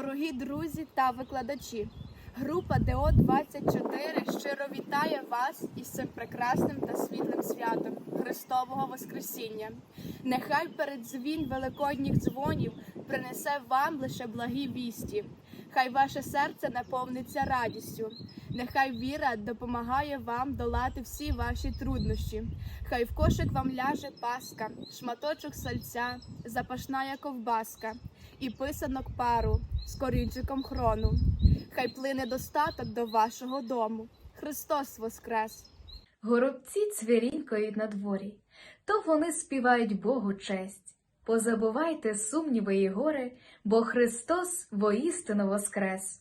Дорогі друзі та викладачі, група ДО 24 щиро вітає вас із цим прекрасним та світлим святом Христового Воскресіння. Нехай передзвін великодніх дзвонів принесе вам лише благі вісті. Хай ваше серце наповниться радістю. Нехай віра допомагає вам долати всі ваші труднощі. Хай в кошик вам ляже паска, шматочок сальця, запашная ковбаска і писанок пару з корінчиком хрону. Хай плине достаток до вашого дому. Христос Воскрес! Горобці цвірінькають на дворі, то вони співають Богу честь. Позабувайте сумніви і гори, бо Христос воістину воскрес.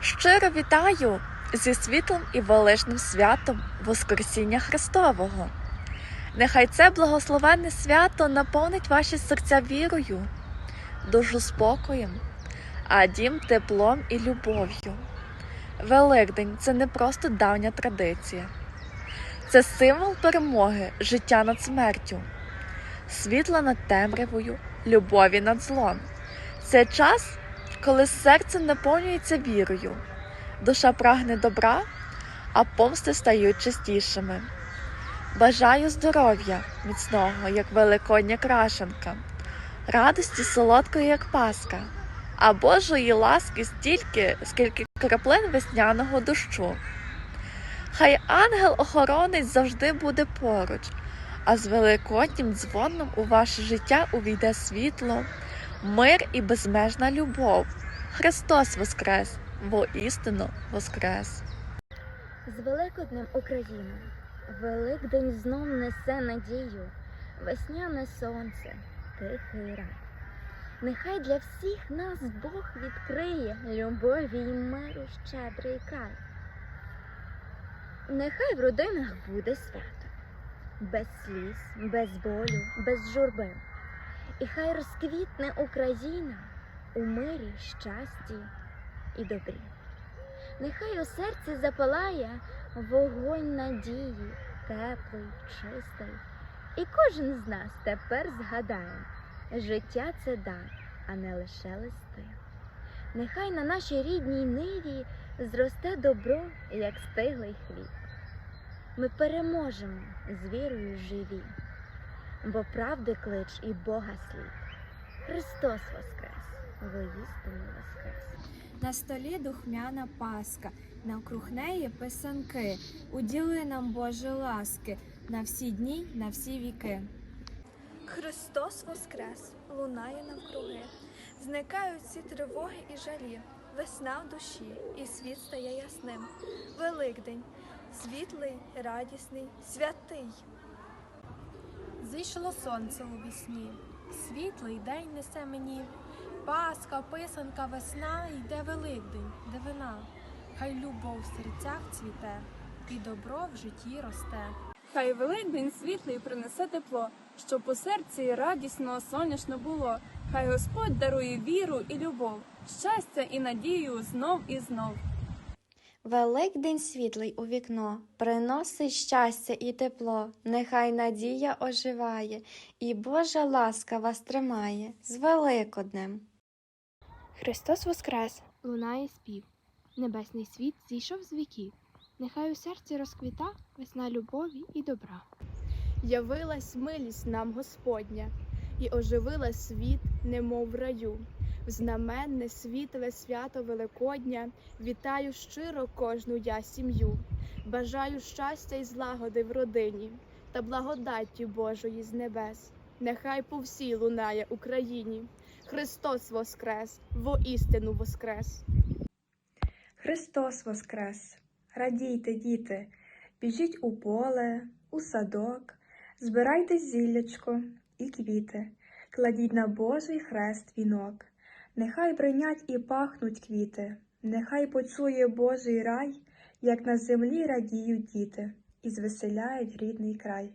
Щиро вітаю зі світлим і величним святом Воскресіння Христового. Нехай це благословенне свято наповнить ваші серця вірою, душу спокоєм, а дім теплом і любов'ю. Великдень це не просто давня традиція, це символ перемоги, життя над смертю, світла над темрявою, любові над злом. Це час, коли серце наповнюється вірою, душа прагне добра, а помсти стають частішими. Бажаю здоров'я міцного, як великодня крашенка, радості солодкої, як паска, а Божої ласки стільки, скільки краплин весняного дощу. Хай ангел-охоронець завжди буде поруч, а з великоднім дзвоном у ваше життя увійде світло, мир і безмежна любов. Христос Воскрес, воістину Воскрес! З Великоднем Україна, Великдень знов несе надію, весняне сонце, тихий рай. Нехай для всіх нас Бог відкриє любові й миру щедрий край. Нехай в родинах буде свято, без сліз, без болю, без журби. І хай розквітне Україна у мирі, щасті і добрі. Нехай у серці запалає вогонь надії, теплий, чистий. І кожен з нас тепер згадає, життя це дар, а не лише листи. Нехай на нашій рідній ниві зросте добро, як стиглий хліб. Ми переможемо з вірою живі, бо правди клич і Бога слід. Христос Воскрес, воістину Воскрес. На столі духмяна паска, навкруг неї писанки. Уділи нам Боже ласки на всі дні, на всі віки. Христос Воскрес, лунає навкруги, зникають всі тривоги і жалі, весна в душі, і світ стає ясним. Великдень, світлий, радісний, святий. Зійшло сонце у вісні, світлий день несе мені. Паска, писанка, весна, йде Великдень, дивина. Хай любов в серцях цвіте, і добро в житті росте. Хай Великдень світлий принесе тепло, щоб у серці радісно, сонячно було. Хай Господь дарує віру і любов, щастя і надію знов і знов. Великдень світлий у вікно, приносить щастя і тепло, нехай надія оживає, і Божа ласка вас тримає з Великоднем. Христос Воскрес! Лунає спів. Небесний світ зійшов з віків. Нехай у серці розквіта весна любові і добра. Явилась милість нам Господня, і оживила світ, немов в раю. Знаменне світле свято Великодня вітаю щиро кожну я сім'ю. Бажаю щастя і злагоди в родині та благодаттю Божої з небес. Нехай по всій лунає Україні. Христос Воскрес, воістину Воскрес! Христос Воскрес! Радійте, діти, біжіть у поле, у садок, збирайте зіллячко і квіти, кладіть на Божий хрест вінок. Нехай бринять і пахнуть квіти, нехай почує Божий рай, як на землі радіють діти, і звеселяють рідний край.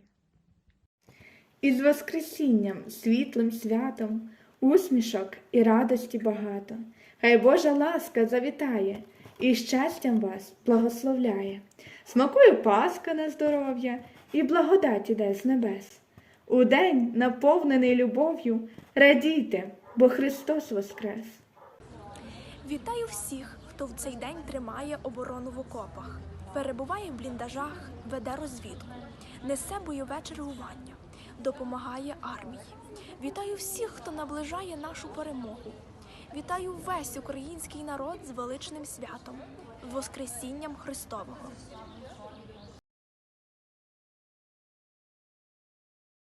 Із Воскресінням, світлим святом, усмішок і радості багато. Хай Божа ласка завітає і щастям вас благословляє. Смакує Пасха на здоров'я і благодать іде з небес. У день, наповнений любов'ю, радійте, бо Христос Воскрес! Вітаю всіх, хто в цей день тримає оборону в окопах, перебуває в бліндажах, веде розвідку, несе бойове чергування, допомагає армії. Вітаю всіх, хто наближає нашу перемогу. Вітаю весь український народ з величним святом, Воскресінням Христового.